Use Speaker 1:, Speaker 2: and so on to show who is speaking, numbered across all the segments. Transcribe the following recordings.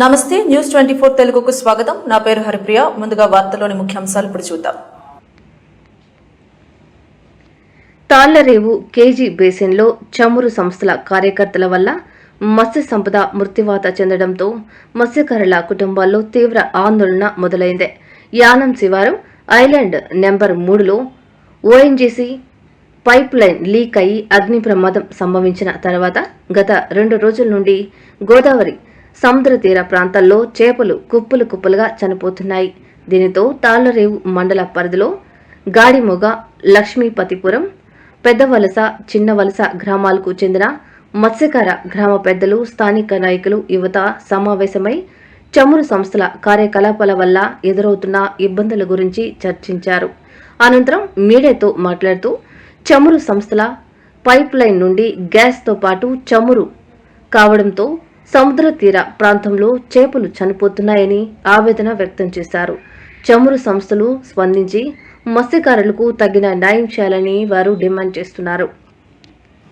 Speaker 1: నమస్తే news twenty four తెలుగుకు స్వాగతం. నా పేరు హరిప్రియ. ముందుగా వార్తలోని ముఖ్యాంశాలు ఇప్పుడు చూద్దాం.
Speaker 2: తాళ్ళరేవు కేజీ బేసిన్లో చమురు సంస్థల కార్యకర్తల వల్ల మత్స్య సంపద మృత్యువాత చెందడంతో మత్స్యకారుల కుటుంబాల్లో తీవ్ర ఆందోళన మొదలైంది. యానం శివారు ఐలాండ్ నెంబర్ మూడులో ఓఎన్జీసీ పైప్ లైన్ లీక్ అయి అగ్ని ప్రమాదం సంభవించిన తర్వాత గత రెండు రోజుల నుండి గోదావరి సముద్ర తీర ప్రాంతాల్లో చేపలు కుప్పలు కుప్పలుగా చనిపోతున్నాయి. దీనితో తాళ్ళరేవు మండల పరిధిలో గాడిమొగ లక్ష్మీపతిపురం పెద్దవలస చిన్నవలస గ్రామాలకు చెందిన మత్స్యకార గ్రామ పెద్దలు స్థానిక నాయకులు యువత సమావేశమై చమురు సంస్థల కార్యకలాపాల వల్ల ఎదురవుతున్న ఇబ్బందుల గురించి చర్చించారు. అనంతరం మీడియాతో మాట్లాడుతూ చమురు సంస్థల పైప్ లైన్ నుండి గ్యాస్తో పాటు చమురు కావడంతో సముద్ర తీర ప్రాంతంలో చేపలు చనిపోతున్నాయని ఆవేదన వ్యక్తం చేశారు. చమురు సంస్థలు స్పందించి మత్స్యకారులకు తగిన న్యాయం చేయాలని వారు డిమాండ్ చేస్తున్నారు.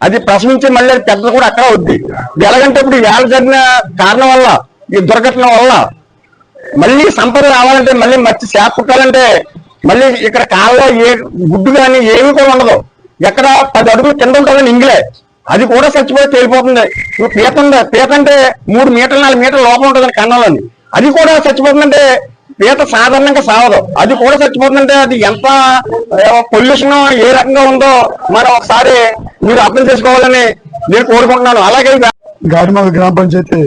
Speaker 3: అది ప్రశ్నించి మళ్ళీ అది కూడా అక్కడ అవుద్ది. ఇది ఎలాగంటే ఇప్పుడు వేళ జరిగిన కారణం వల్ల ఈ దుర్ఘటన వల్ల మళ్ళీ సంపద రావాలంటే మళ్ళీ మత్స్య చేపట్టాలంటే మళ్ళీ ఇక్కడ కాళ్ళలో ఏ గుడ్డు కానీ ఏమీ కూడా ఉండదు. ఎక్కడ పది అడుగులు కింద ఉంటుందని ఇంగ్లే. అది కూడా చచ్చిపోయి తేలిపోతుంది. ఇప్పుడు పీత ఉంది? పీత అంటే మూడు మీటర్లు నాలుగు మీటర్ల లోపల ఉంటుందని కన్నంలోని అది కూడా చచ్చిపోతుందంటే పీత సాధారణంగా సావదు. అది కూడా చచ్చిపోతుందంటే అది ఎంత పొల్యూషన్ ఏ రకంగా ఉందో మనం ఒకసారి మీరు అర్థం చేసుకోవాలని నేను కోరుకుంటున్నాను. అలాగే
Speaker 4: గాడిమగ గ్రామ పంచాయతీ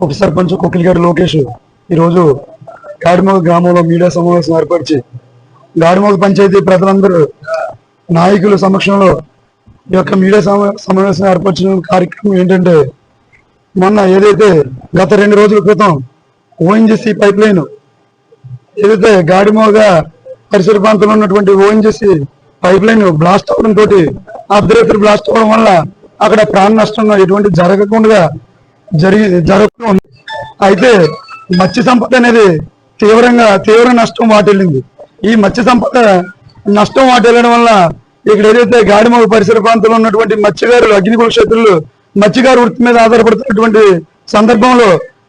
Speaker 4: ఉప సర్పంచ్ కుకిలిగారి లోకేష్ ఈరోజు గాడిమగ గ్రామంలో మీడియా సమావేశం ఏర్పరిచి గాడిమగ పంచాయతీ ప్రజలందరూ నాయకుల సమక్షంలో ఈ యొక్క మీడియా సమావేశం ఏర్పరిచిన కార్యక్రమం ఏంటంటే మొన్న ఏదైతే గత రెండు రోజుల క్రితం ఓఎన్జిసి పైప్ లైన్ ఏదైతే గాడిమోగా పరిసర ప్రాంతంలో ఉన్నటువంటి ఓఎన్జిసి పైప్ లైన్ బ్లాస్ట్ అవడం తోటి అర్ధరాత్రి బ్లాస్ట్ అవడం వల్ల అక్కడ ప్రాణ నష్టం ఎటువంటి జరగకుండా జరిగి జరగకుండా అయితే మత్స్య సంపద అనేది తీవ్రంగా తీవ్ర నష్టం వాటిల్లింది. ఈ మత్స్య సంపద నష్టం వాటిల్లడం వల్ల ఇక్కడ ఏదైతే గాడిమౌ పరిసర ప్రాంతంలో ఉన్నటువంటి మత్స్యకారులు అగ్నికుల క్షేత్రులు మత్స్యకారు వృత్తి మీద ఆధారపడుతున్నటువంటి సందర్భంలో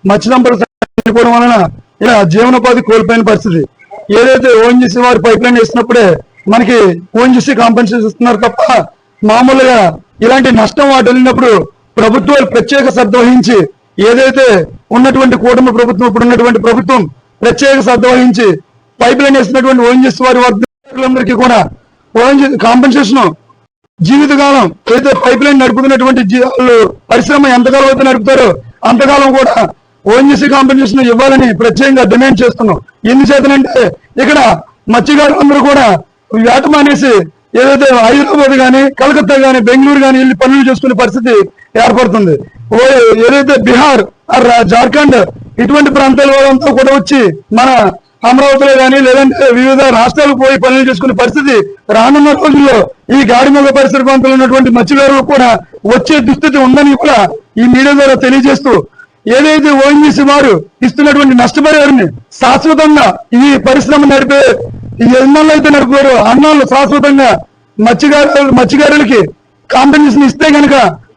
Speaker 4: మత్స్య సంపద చనిపోవడం వలన ఇలా జీవనోపాధి కోల్పోయిన పరిస్థితి. ఏదైతే ఓఎన్జీసీ వారు పైప్ లైన్ వేసినప్పుడే మనకి ఓఎన్జీసీ కాంపెన్సేషన్ ఇస్తున్నారు తప్ప మామూలుగా ఇలాంటి నష్టం వాటి వెళ్ళినప్పుడు ప్రభుత్వాలు ప్రత్యేక శ్రద్ధ వహించి ఏదైతే ఉన్నటువంటి కూటమి ప్రభుత్వం ఇప్పుడు ఉన్నటువంటి ప్రభుత్వం ప్రత్యేక శ్రద్ధ వహించి పైప్ లైన్ వేసినటువంటి ఓఎన్జీసీ వారి వర్గందరికీ కూడా కాంపెన్సేషన్ జీవితకాలం ఏదైతే పైప్ లైన్ నడుపుతున్నటువంటి పరిశ్రమ ఎంతకాలం అయితే నడుపుతారో అంతకాలం కూడా ఓఎన్జీసీ కాంపెన్సేషన్ ఇవ్వాలని ప్రత్యేకంగా డిమాండ్ చేస్తున్నాం. ఎందుచేతనంటే ఇక్కడ మత్స్యకారులందరూ కూడా వేట మానేసి ఏదైతే హైదరాబాద్ గానీ కలకత్తా గానీ బెంగళూరు గానీ వెళ్ళి పనులు చేసుకునే పరిస్థితి ఏర్పడుతుంది. ఓ ఏదైతే బీహార్ జార్ఖండ్ ఇటువంటి ప్రాంతాల వాళ్ళంతా కూడా వచ్చి మన అమరావతిలో కానీ లేదంటే వివిధ రాష్ట్రాలకు పోయి పనులు చేసుకునే పరిస్థితి రానున్న రోజుల్లో ఈ గాడిమొగ పరిసర ప్రాంతంలో ఉన్నటువంటి మత్స్యకారులకు కూడా వచ్చే దుస్థితి ఉందని కూడా ఈ మీడియా ద్వారా తెలియజేస్తూ ఏదైతే ఓఎన్జీసీ వారు ఇస్తున్నటువంటి నష్టపరిహారాన్ని శాశ్వతంగా ఈ పరిశ్రమ నడిపే ఎన్నాళ్ళు అయితే నడిపారు అన్నాళ్ళు శాశ్వతంగా మత్స్యకారు మత్స్యకారులకి కాంపెన్సేషన్ ఇస్తే గనక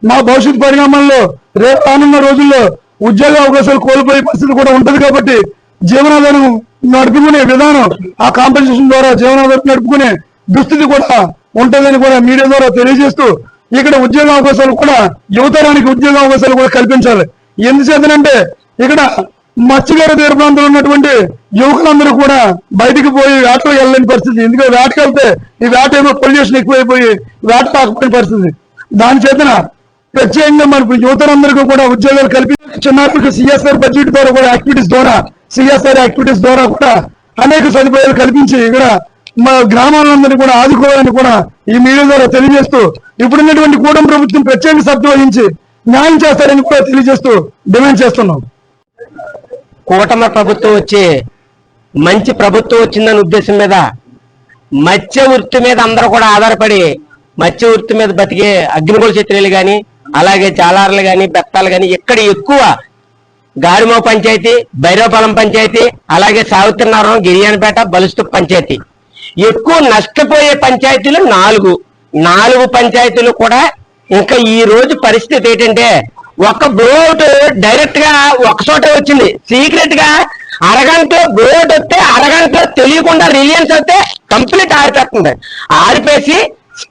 Speaker 4: మా భవిష్యత్ పరిణామాల్లో రేపు రానున్న రోజుల్లో ఉద్యోగ అవకాశాలు కోల్పోయే పరిస్థితి కూడా ఉంటది కాబట్టి జీవనాధారం నడుపుకునే విధానం ఆ కాంపెన్సేషన్ ద్వారా జీవనాధారం నడుపుకునే దుస్థితి కూడా ఉంటుందని కూడా మీడియా ద్వారా తెలియజేస్తూ ఇక్కడ ఉద్యోగ అవకాశాలు కూడా యువతరానికి ఉద్యోగ అవకాశాలు కూడా కల్పించాలి. ఎందుచేతనంటే ఇక్కడ మత్స్యకార తీర ప్రాంతంలో ఉన్నటువంటి యువకులందరూ కూడా బయటికి పోయి వేటలో వెళ్ళలేని పరిస్థితి. ఎందుకంటే వేటకి వెళ్తే ఈ వేట ఏమో పొల్యూషన్ ఎక్కువైపోయి వేట రాకపోయిన పరిస్థితి. దాని చేతన ప్రత్యేకంగా మనకు యువతరందరికీ కూడా ఉద్యోగాలు కల్పించి చిన్నారులకు సిఎస్ఆర్ బడ్జెట్ ద్వారా కూడా యాక్టివిటీస్ ద్వారా సిఎస్ఆర్ యాక్టివిటీస్ ద్వారా కూడా అనేక సదుపాయాలు కల్పించి ఇక్కడ మా గ్రామాలందరినీ కూడా ఆదుకోవాలని కూడా ఈ మీడియా ద్వారా తెలియజేస్తూ ఇప్పుడున్నటువంటి కూటమి ప్రభుత్వం ప్రత్యేక శబ్దం వహించి న్యాయం చేస్తారని కూడా తెలియజేస్తూ డిమాండ్ చేస్తున్నాం.
Speaker 5: కూటమి ప్రభుత్వం వచ్చి మంచి ప్రభుత్వం వచ్చిందనే ఉద్దేశం మీద మత్స్య వృత్తి మీద అందరూ కూడా ఆధారపడి మత్స్య వృత్తి మీద బతికే అగ్నిగోళ చిత్రాలు కానీ అలాగే జాలార్లు కానీ బెత్తాలు కానీ ఇక్కడ ఎక్కువ గాడిమో పంచాయతీ భైరవపాలెం పంచాయతీ అలాగే సావిత్రినారాయణ గిరియానపేట బలుస్తు పంచాయతీ. ఎక్కువ నష్టపోయే పంచాయతీలు నాలుగు. నాలుగు పంచాయతీలు కూడా ఇంకా ఈ రోజు పరిస్థితి ఏంటంటే ఒక బ్లోట్ డైరెక్ట్గా ఒక చోట వచ్చింది. సీక్రెట్గా అరగంట బ్లోట్ వస్తే అరగంట తెలియకుండా రిలియన్స్ వస్తే కంప్లీట్ ఆరిపేస్తుంది ఆరిపేసి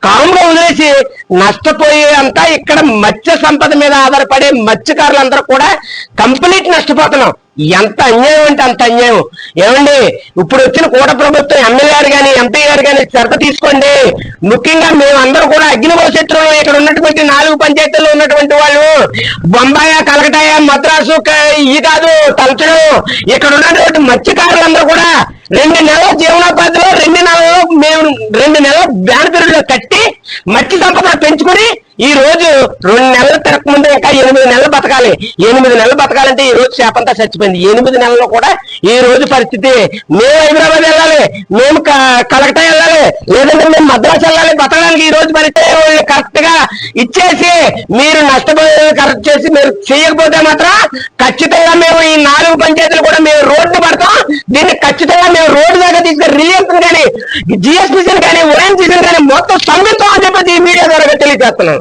Speaker 5: కామ్ వదిలేసి నష్టపోయే అంతా ఇక్కడ మత్స్య సంపద మీద ఆధారపడే మత్స్యకారులందరూ కూడా కంప్లీట్ నష్టపోతున్నాం. ఎంత అన్యాయం అంటే అంత అన్యాయం. ఏమండి? ఇప్పుడు వచ్చిన కూట ప్రభుత్వం ఎమ్మెల్యే గారు కానీ ఎంపీ గారు కానీ శ్రద్ధ తీసుకోండి. ముఖ్యంగా మేమందరూ కూడా అగ్ని భవిష్యత్తులో ఇక్కడ ఉన్నటువంటి నాలుగు పంచాయతీల్లో ఉన్నటువంటి వాళ్ళు బొంబాయ కలకటాయ మద్రాసు క- ఇవి కాదు తలచడం. ఇక్కడ ఉన్నటువంటి మత్స్యకారులందరూ కూడా రెండు నెలల జీవనోపాధిలో రెండు నెలలు మేము రెండు నెలలు బ్యాన్ పీరియడ్లో కట్టి మట్టి సంపద పెంచుకుని ఈ రోజు రెండు నెలలు తిరక ముందు ఇంకా ఎనిమిది నెలలు బతకాలి. ఎనిమిది నెలలు బతకాలంటే ఈ రోజు చేపంతా చచ్చిపోయింది. ఎనిమిది నెలల్లో కూడా ఈ రోజు పరిస్థితి మేము హైదరాబాద్ వెళ్ళాలి మేము క- కలకటా వెళ్ళాలి లేదంటే మేము మద్రాసు వెళ్ళాలి బతకడానికి ఈ రోజు పరిస్థితి కరెక్ట్గా ఇచ్చేసి మీరు నష్టపోయే కరెక్ట్ చేసి మీరు చేయకపోతే మాత్రం ఖచ్చితంగా మేము ఈ నాలుగు పంచాయతీలు కూడా మేము రోడ్డు పడతాం. దీన్ని ఖచ్చితంగా మేము రోడ్డు దాకా తీసుకుని రిలీజ్ కానీ జిఎస్పీసీని కానీ ఓఎన్సీసీని కానీ మొత్తం స్తంభిస్తాం అని చెప్పేసి ఈ మీడియా ద్వారా తెలియజేస్తున్నాం.